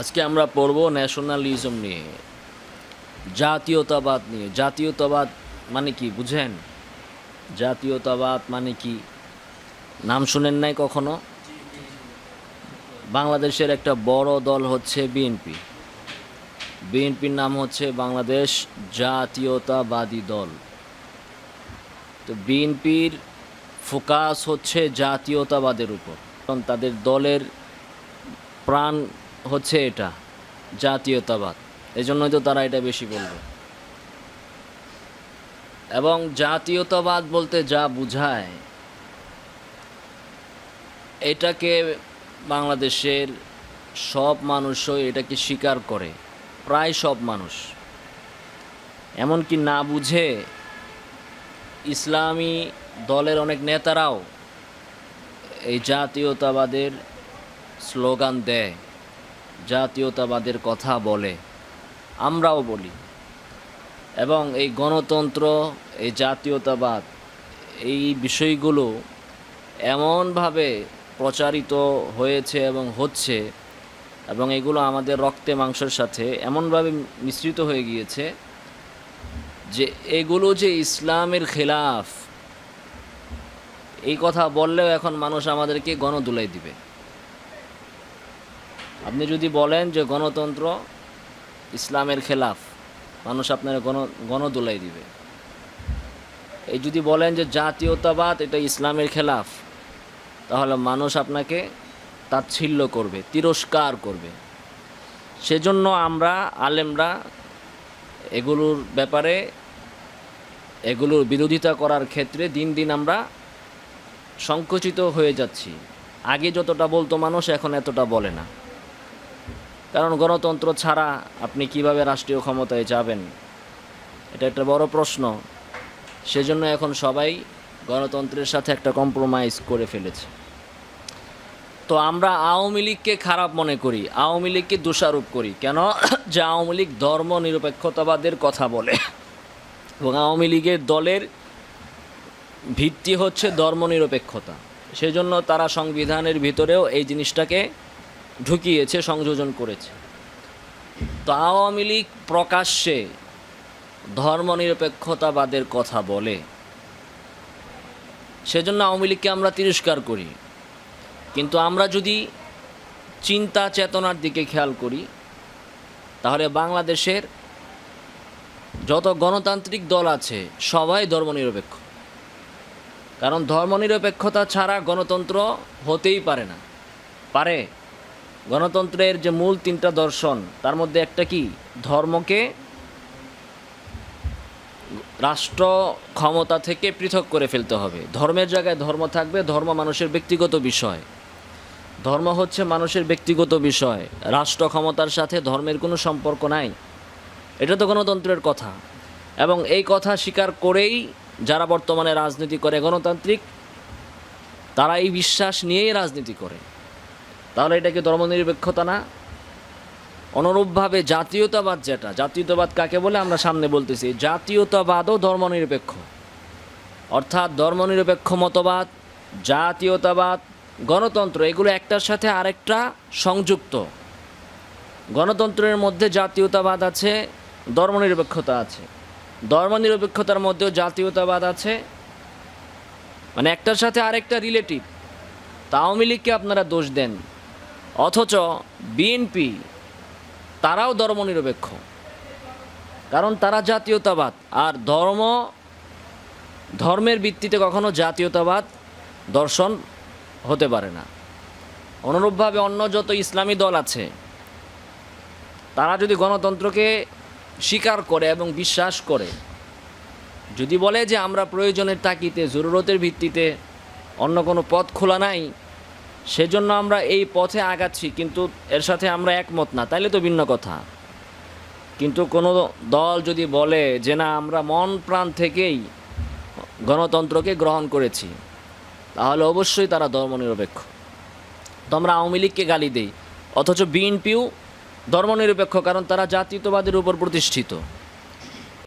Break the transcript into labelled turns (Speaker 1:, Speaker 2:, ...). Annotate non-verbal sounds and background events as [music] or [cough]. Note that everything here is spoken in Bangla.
Speaker 1: আজকে আমরা পড়ব ন্যাশনালিজম নিয়ে, জাতীয়তাবাদ নিয়ে। জাতীয়তাবাদ মানে কি, বুঝেন? জাতীয়তাবাদ মানে কি? নাম শুনেন নাই কখনো? বাংলাদেশের একটা বড় দল হচ্ছে বিএনপি। বিএনপির নাম হচ্ছে বাংলাদেশ জাতীয়তাবাদী দল। তো বিএনপির ফোকাস হচ্ছে জাতীয়তাবাদের উপর। কারণ তাদের দলের প্রাণ হচ্ছে এটা, জাতীয়তাবাদ। এই জন্যই তো তারা এটা বেশি বলবে। এবং জাতীয়তাবাদ বলতে যা বোঝায়, এটাকে বাংলাদেশের সব মানুষই এটাকে স্বীকার করে, প্রায় সব মানুষ। এমনকি না বুঝে ইসলামী দলের অনেক নেতারাও এই জাতীয়তাবাদের স্লোগান দেয়। জাতীয়তাবাদের কথা বলে, আমরাও বলি। এবং এই গণতন্ত্র, এই জাতীয়তাবাদ, এই বিষয়গুলো এমনভাবে প্রচারিত হয়েছে এবং হচ্ছে, এবং এগুলো আমাদের রক্তে মাংসের সাথে এমনভাবে মিশ্রিত হয়ে গিয়েছে যে এগুলো যে ইসলামের খেলাফ, এই কথা বললেও এখন মানুষ আমাদেরকে গণদুলাই দিবে। আপনি যদি বলেন যে গণতন্ত্র ইসলামের খেলাফ, মানুষ আপনার গণ, গণদোলাই দিবে। এই যদি বলেন যে জাতীয়তাবাদ এটা ইসলামের খেলাফ, তাহলে মানুষ আপনাকে তাচ্ছিল্য করবে, তিরস্কার করবে। সেজন্য আমরা আলেমরা এগুলোর ব্যাপারে এগুলোর বিরোধিতা করার ক্ষেত্রে দিন দিন আমরা সংকুচিত হয়ে যাচ্ছি। আগে যতটা বলতো মানুষ, এখন এতটা বলে না। কারণ গণতন্ত্র ছাড়া আপনি কীভাবে রাষ্ট্রীয় ক্ষমতায় যাবেন? এটা একটা বড় প্রশ্ন। সেজন্য এখন সবাই গণতন্ত্রের সাথে একটা কম্প্রোমাইজ করে ফেলেছে। তো আমরা আওয়ামী লীগকে খারাপ মনে করি, আওয়ামী লীগকে দোষারোপ করি। কেন? [coughs] যে আওয়ামী লীগ ধর্ম নিরপেক্ষতাবাদের কথা বলে। এবং আওয়ামী লীগের দলের ভিত্তি হচ্ছে ধর্মনিরপেক্ষতা। সেজন্য তারা সংবিধানের ভিতরেও এই জিনিসটাকে ঢুকিয়েছে, সংযোজন করেছে। তো আওয়ামী লীগ প্রকাশ্যে ধর্মনিরপেক্ষতাবাদের কথা বলে। সেজন্য আওয়ামী লীগকে আমরা তিরস্কার করি। কিন্তু আমরা যদি চিন্তা চেতনার দিকে খেয়াল করি, তাহলে বাংলাদেশের যত গণতান্ত্রিক দল আছে, সবাই ধর্মনিরপেক্ষ। কারণ ধর্মনিরপেক্ষতা ছাড়া গণতন্ত্র হতেই পারে না। পারে। গণতন্ত্রের যে মূল তিনটা দর্শন, তার মধ্যে একটা কি? ধর্মকে রাষ্ট্র ক্ষমতা থেকে পৃথক করে ফেলতে হবে। ধর্মের জায়গায় ধর্ম থাকবে, ধর্ম মানুষের ব্যক্তিগত বিষয়। ধর্ম হচ্ছে মানুষের ব্যক্তিগত বিষয়। রাষ্ট্র ক্ষমতার সাথে ধর্মের কোনো সম্পর্ক নাই। এটা তো গণতন্ত্রের কথা। এবং এই কথা স্বীকার করেই যারা বর্তমানে রাজনীতি করে গণতান্ত্রিক তারা এই বিশ্বাস নিয়েই রাজনীতি করে। তাহলে এটা কি ধর্মনিরপেক্ষতা না? অনুরূপভাবে জাতীয়তাবাদ যেটা, জাতীয়তাবাদ কাকে বলে? আমরা সামনে বলতেছি, জাতীয়তাবাদও ধর্মনিরপেক্ষ। অর্থাৎ ধর্মনিরপেক্ষ মতবাদ, জাতীয়তাবাদ, গণতন্ত্র, এগুলো একটার সাথে আরেকটা সংযুক্ত। গণতন্ত্রের মধ্যে জাতীয়তাবাদ আছে, ধর্মনিরপেক্ষতা আছে। ধর্মনিরপেক্ষতার মধ্যেও জাতীয়তাবাদ আছে মানে একটার সাথে আরেকটা রিলেটিভ। তা আওয়ামী আপনারা দোষ দেন। অথচ বিএনপি, তারাও ধর্মনিরপেক্ষ কারণ তারা জাতীয়তাবাদ। আর ধর্ম, ধর্মের ভিত্তিতে কখনো জাতীয়তাবাদ দর্শন হতে পারে না। অনুরূপভাবে অন্য যত ইসলামী দল আছে, তারা যদি গণতন্ত্রকে স্বীকার করে এবং বিশ্বাস করে, যদি বলে যে আমরা প্রয়োজনের তাকিতে জরুরতের ভিত্তিতে অন্য কোনো পথ খোলা নাই সেজন্য আমরা এই পথে আগাচ্ছি, কিন্তু এর সাথে আমরা একমত না। তাইলে তো ভিন্ন কথা। কিন্তু কোনো দল যদি বলে যে, না, আমরা মন প্রাণ থেকেই গণতন্ত্রকে গ্রহণ করেছি, তাহলে অবশ্যই তারা ধর্মনিরপেক্ষ। তো আমরা আওয়ামী লীগকে গালি দেই, অথচ বিএনপিও ধর্মনিরপেক্ষ, কারণ তারা জাতীয়তাবাদের উপর প্রতিষ্ঠিত।